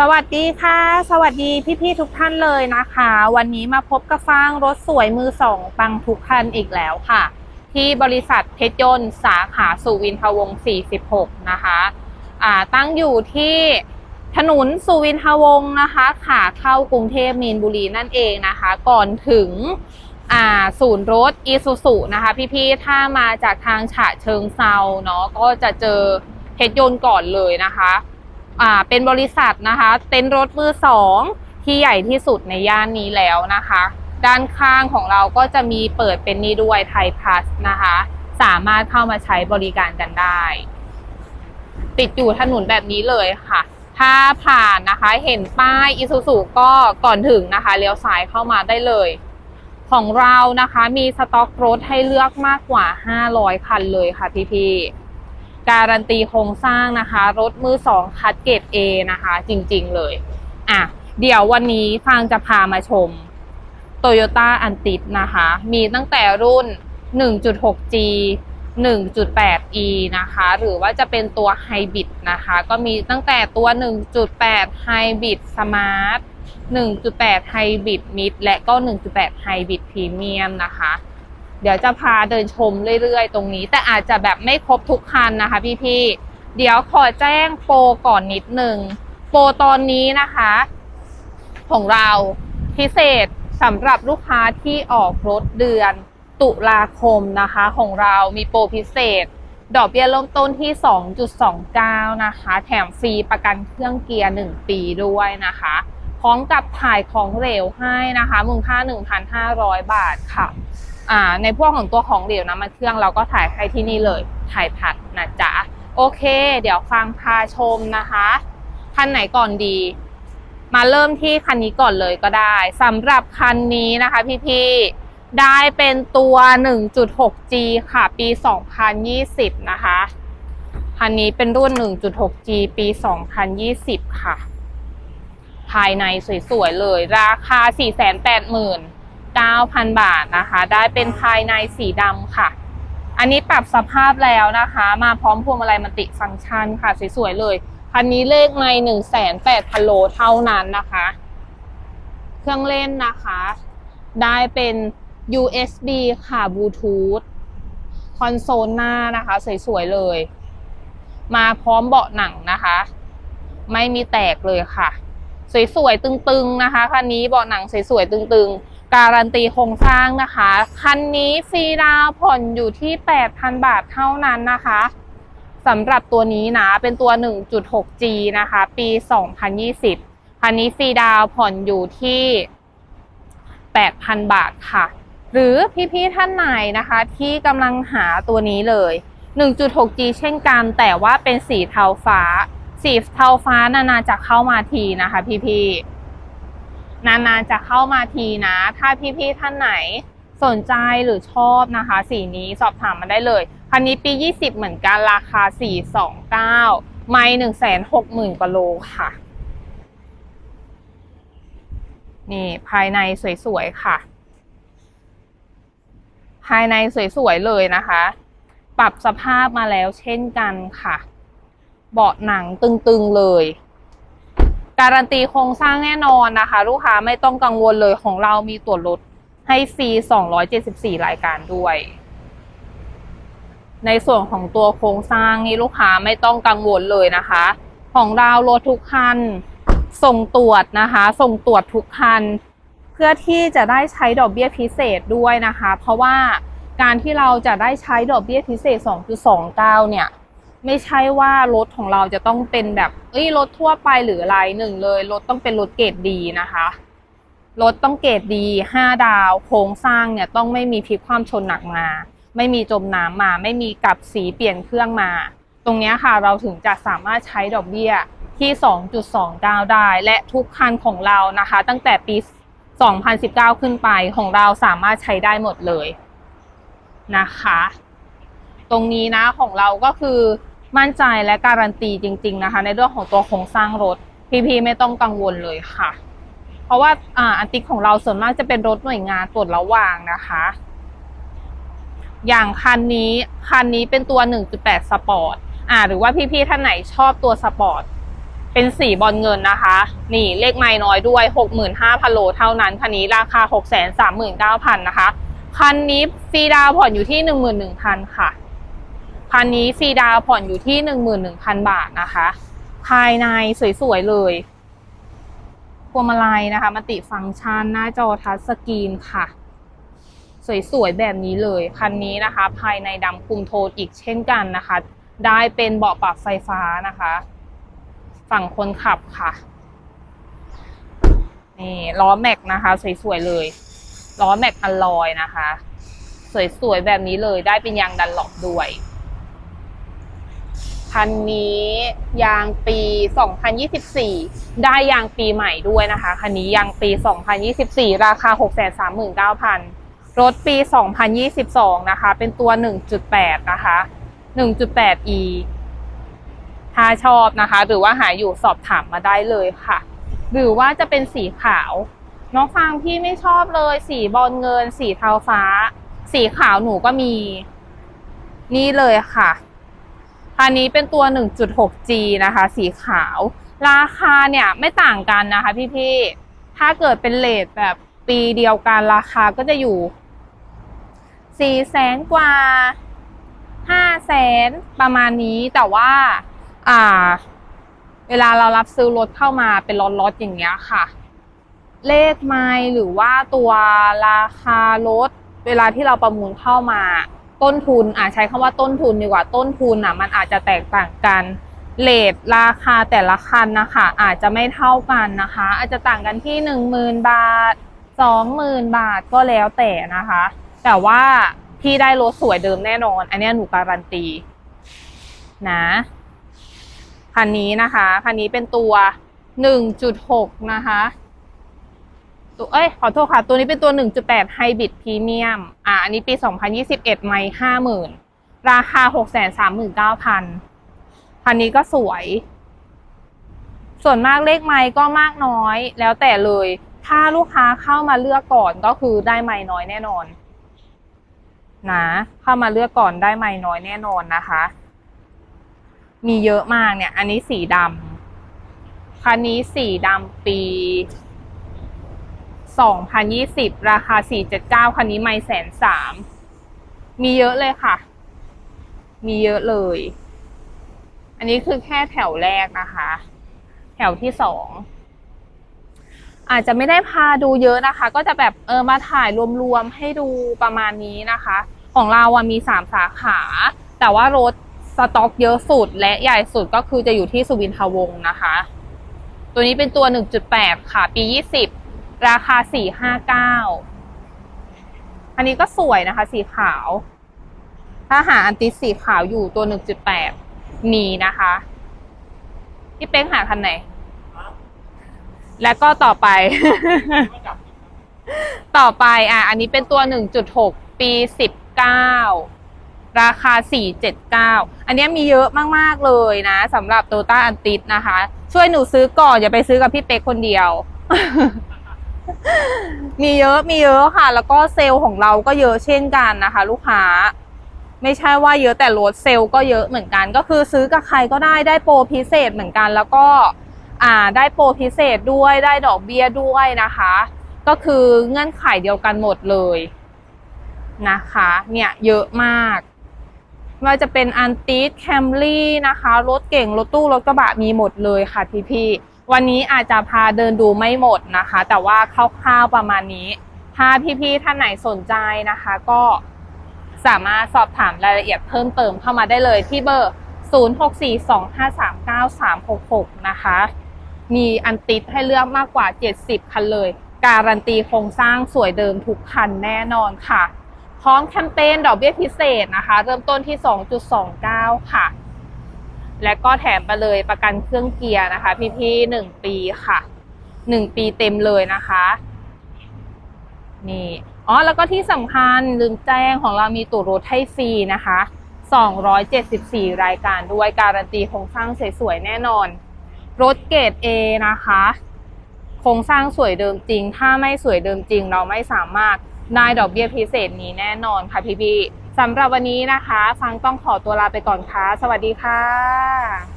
สวัสดีค่ะ สวัสดีพี่ๆทุกท่านเลยนะคะ วันนี้มาพบกับฟางรถสวยมือสองปังทุกคันอีกแล้วค่ะ ที่บริษัทเพชรยนต์สาขาสุวินทวงศ์ 46 นะคะอ่าตั้งอยู่ที่ถนนสุวินทวงศ์นะคะ ขาเข้ากรุงเทพมีนบุรีนั่นเองนะคะ ก่อนถึงศูนย์รถอีซูซุนะคะ พี่ๆถ้ามาจากทางฉะเชิงเซาเนาะก็จะเจอเพชรยนต์ก่อนเลยนะคะ อ่าเป็นบริษัทนะคะ เต็นท์รถมือสองที่ใหญ่ที่สุดในย่านนี้แล้วนะคะ ด้านข้างของเราก็จะมีเปิดเป็นนี่ด้วยไทยพัสนะคะ สามารถเข้ามาใช้บริการกันได้ ติดอยู่ถนนแบบนี้เลยค่ะ ถ้าผ่านนะคะเห็นป้ายอิซูซุก็ก่อนถึงนะคะเลี้ยวซ้ายเข้ามาได้เลย ของเรานะคะมีสต็อกรถให้เลือกมากกว่า 500 คันเลยค่ะพี่ๆ การันตีโครงสร้างนะคะ รถมือสองคัดเกรด A นะคะ จริงๆเลยอะเดี๋ยววันนี้ฟางจะพามาชม Toyota a n t i s นะคะ มีตั้งแต่รุ่น 1.6G 1.8E นะคะ หรือว่าจะเป็นตัว Hybrid นะคะ ก็มีตั้งแต่ตัว 1.8 Hybrid Smart 1.8 Hybrid Mid และก็ 1.8 Hybrid Premium นะคะ เดี๋ยวจะพาเดินชมเรื่อยๆ ตรงนี้ แต่อาจจะแบบไม่ครบทุกคันนะคะพี่ๆ เดี๋ยวขอแจ้งโปรก่อนนิดนึง โปรตอนนี้นะคะ ของเราพิเศษสำหรับลูกค้าที่ออกรถเดือนตุลาคมนะคะของเรามีโปรพิเศษ ดอกเบี้ยเริ่มต้นที่ 2.29 นะคะ แถมฟรีประกันเครื่องเกียร์ 1 ปีด้วยนะคะ พร้อมกับถ่ายของเหลวให้นะคะ มูลค่า 1,500 บาทค่ะ อ่าในพวกของตัวของเหลวน้ำมันเครื่องเราก็ถ่ายให้ที่นี่เลยถ่ายผัดนะจ๊ะโอเค เดี๋ยวฟังพาชมนะคะคันไหนก่อนดี มาเริ่มที่คันนี้ก่อนเลยก็ได้สำหรับคันนี้นะคะพี่ๆได้เป็นตัว 1.6G ค่ะ ปี 2020 นะคะคันนี้เป็นรุ่น 1.6G ปี 2020 ค่ะ ภายในสวยๆเลย ราคา 9,000 บาทนะคะ ได้เป็นภายในสีดำค่ะ อันนี้ปรับสภาพแล้วนะคะ มาพร้อมพวงมาลัยมัลติฟังก์ชันค่ะ สวยๆเลย คันนี้เลขใน1 8 0 0 0โลเท่านั้นนะคะ เครื่องเล่นนะคะ ได้เป็น USB ค่ะบลูทูธคอนโซลหน้านะคะ สวยๆเลย มาพร้อมเบาะหนังนะคะ ไม่มีแตกเลยค่ะ สวยๆตึงๆนะคะคันนี้เบาะหนังสวยๆตึงๆ การันตีโครงสร้างนะคะ คันนี้ฟรีดาวผ่อนอยู่ที่ 8,000 บาทเท่านั้นนะคะสำหรับตัวนี้นะ เป็นตัว 1.6G นะคะ ปี 2020 คันนี้ฟรีดาวผ่อนอยู่ที่ 8,000 บาทค่ะ หรือพี่ๆท่านไหนนะคะ ที่กำลังหาตัวนี้เลย 1.6G เช่นกัน แต่ว่าเป็นสีเทาฟ้า สีเทาฟ้านานๆจะเข้ามาทีนะคะพี่ๆ นานๆจะเข้ามาทีนะ ถ้าพี่ๆท่านไหนสนใจหรือชอบนะคะ สีนี้สอบถามมาได้เลย คันนี้ปี 20 เหมือนกันราคา 429 ไม่160,000กว่าโลค่ะ นี่ภายในสวยๆค่ะ ภายในสวยๆเลยนะคะ ปรับสภาพมาแล้วเช่นกันค่ะ เบาะหนังตึงๆเลย การันตีโครงสร้างแน่นอนนะคะ ลูกค้าไม่ต้องกังวลเลยของเรามีตัวลดให้ฟรี 274 รายการด้วย ในส่วนของตัวโครงสร้างนี่ลูกค้าไม่ต้องกังวลเลยนะคะ ของเรารถทุกคัน ส่งตรวจนะคะ ส่งตรวจทุกคัน เพื่อที่จะได้ใช้ดอกเบี้ยพิเศษด้วยนะคะ เพราะว่าการที่เราจะได้ใช้ดอกเบี้ยพิเศษ 2.29 เนี่ย ไม่ใช่ว่ารถของเราจะต้องเป็นแบบเอ้ยรถทั่วไปหรืออะไรหนึ่งเลยรถต้องเป็นรถเกรดดีนะคะรถต้องเกรดดี5ดาว โครงสร้างเนี่ยต้องไม่มีพลิกความชนหนักมา ไม่มีจมน้ำมา ไม่มีกลับสีเปลี่ยนเครื่องมา ตรงนี้ค่ะเราถึงจะสามารถใช้ดอกเบี้ยที่ 2.29 ได้ และทุกคันของเรานะคะ ตั้งแต่ปี 2019 ขึ้นไปของเราสามารถใช้ได้หมดเลยนะคะ ตรงนี้นะของเราก็คือ มั่นใจและการันตีจริง ๆนะคะ ในเรื่องของตัวโครงสร้างรถ พี่ๆไม่ต้องกังวลเลยค่ะ เพราะว่าอ่าอันติกของเราส่วนมากจะเป็นรถหน่วยงานตรวจระหว่างนะคะ อย่างคันนี้คันนี้เป็นตัว 1.8 สปอร์ตอ่า หรือว่าพี่ๆท่านไหนชอบตัวสปอร์ตเป็นสีบอลเงินนะคะ นี่เลขไม่น้อยด้วย 65,000โลเท่านั้น คันนี้ราคา 639,000นะคะ คันนี้ฟรีดาวผ่อนอยู่ที่ 11,000 ค่ะ คันนี้ฟรีดาวผ่อนอยู่ที่ 11,000 บาทนะคะ ภายในสวยๆเลยพวงมาลัยนะคะมัลติฟังก์ชันหน้าจอทัชสกรีนค่ะ สวยๆแบบนี้เลย คันนี้นะคะ ภายในดำคุมโทนอีกเช่นกันนะคะ ได้เป็นเบาะปรับไฟฟ้านะคะ ฝั่งคนขับค่ะนี่ล้อแม็กนะคะ สวยๆเลยล้อแม็กอลลอยนะคะ สวยๆแบบนี้เลยได้เป็นยางดันหลบด้วย คันนี้ยางปี 2024 ได้ยางปีใหม่ด้วยนะคะ คันนี้ยางปี 2024 ราคา 639,000 รถปี 2022 นะคะ เป็นตัว 1.8 นะคะ 1.8e ถ้าชอบนะคะ หรือว่าหาอยู่สอบถามมาได้เลยค่ะ หรือว่าจะเป็นสีขาว น้องฟางพี่ไม่ชอบเลย สีบอลเงิน สีเทาฟ้า สีขาวหนูก็มี นี่เลยค่ะ คันนี้เป็นตัว 1.6G นะคะ สีขาว ราคาเนี่ยไม่ต่างกันนะคะพี่ๆ ถ้าเกิดเป็นเลทแบบปีเดียวกันราคาก็จะอยู่4แสนกว่า5แสนประมาณนี้แต่ว่าอ่า เวลาเรารับซื้อรถเข้ามาเป็นล็อตๆอย่างเงี้ยค่ะ เลขไมล์หรือว่าตัวราคารถ เวลาที่เราประมูลเข้ามา ต้นทุนอ่าใช้คำว่าต้นทุนดีกว่าต้นทุนอะมันอาจจะแตกต่างกันเลทราคาแต่ละคันนะคะ อาจจะไม่เท่ากันนะคะ อาจจะต่างกันที่หนึ่งหมื่นบาทสองหมื่นบาทก็แล้วแต่นะคะ แต่ว่าพี่ได้รถสวยเดิมแน่นอน อันนี้หนูการันตีนะคันนี้นะคะคันนี้เป็นตัวหนึ่งจุดหกนะคะ ตัวเอ้ยขอโทษค่ะ ตัวนี้เป็นตัว 1.8 Hybrid Premium อ่าอันนี้ปี 2021 ไม่50,000 ราคา 639,000คันนี้ก็สวย ส่วนมากเลขไม้ก็มากน้อยแล้วแต่เลย ถ้าลูกค้าเข้ามาเลือกก่อนก็คือได้ไม้น้อยแน่นอนนะเข้ามาเลือกก่อนได้ไม้น้อยแน่นอนนะคะ มีเยอะมากเนี่ย อันนี้สีดำคันนี้สีดำปี 2020 ราคา 479 คันนี้ไม่แสนสามมีเยอะเลยค่ะ มีเยอะเลย อันนี้คือแค่แถวแรกนะคะ แถวที่สองอาจจะไม่ได้พาดูเยอะนะคะ ก็จะแบบเออมาถ่ายรวมๆให้ดูประมาณนี้นะคะ ของเราอะมีสามสาขา แต่ว่ารถสต็อกเยอะสุดและใหญ่สุดก็คือจะอยู่ที่สุวินทวงศ์นะคะ ตัวนี้เป็นตัว 1.8 ค่ะ ปี 20 ราคา459อันนี้ก็สวยนะคะ สีขาว ถ้าหาอันติสสีขาวอยู่ตัว1.8มีนะคะพี่เป้งหาคันไหน แล้วก็ต่อไป ต่อไปอะ อันนี้เป็นตัว1.6ปี19ราคา 479 อันนี้มีเยอะมาก ๆ เลยนะสำหรับโตต้าอันติสนะคะ ช่วยหนูซื้อก่อน อย่าไปซื้อกับพี่เป๊กคนเดียว มีเยอะมีเยอะค่ะ แล้วก็เซลล์ของเราก็เยอะเช่นกันนะคะ ลูกค้า ไม่ใช่ว่าเยอะแต่รถเซลล์ก็เยอะเหมือนกัน ก็คือซื้อกับใครก็ได้ได้โปรพิเศษเหมือนกัน แล้วก็อ่าได้โปรพิเศษด้วยได้ดอกเบี้ยด้วยนะคะ ก็คือเงื่อนไขเดียวกันหมดเลยนะคะ เนี่ยเยอะมากไม่ว่าจะเป็นอันติสแคมรี่นะคะ รถเก่งรถตู้รถกระบะมีหมดเลยค่ะพี่ๆ วันนี้อาจจะพาเดินดูไม่หมดนะคะ แต่ว่าคร่าวๆประมาณนี้ ถ้าพี่ๆท่านไหนสนใจนะคะ ก็สามารถสอบถามรายละเอียดเพิ่มเติมเข้ามาได้เลยที่เบอร์ 0642539366 นะคะ มีอันติดให้เลือกมากกว่า 70 คันเลย การันตีโครงสร้างสวยเดิมทุกคันแน่นอนค่ะ พร้อมแคมเปญดอกเบี้ยพิเศษนะคะ เริ่มต้นที่ 2.29 ค่ะ และก็แถมไปเลยประกันเครื่องเกียร์นะคะ พี่ๆหนึ่งปีค่ะหนึ่งปีเต็มเลยนะคะ นี่อ๋อแล้วก็ที่สำคัญลืมแจ้งของเรามีตั๋วรถให้ฟรีนะคะ 274 รายการด้วยการันตีโครงสร้างสวยๆแน่นอน รถเกรด A นะคะ โครงสร้างสวยเดิมจริง ถ้าไม่สวยเดิมจริง เราไม่สามารถได้ดอกเบี้ยพิเศษนี้แน่นอนค่ะพี่ๆ สำหรับวันนี้นะคะ ฟังต้องขอตัวลาไปก่อนค่ะ สวัสดีค่ะ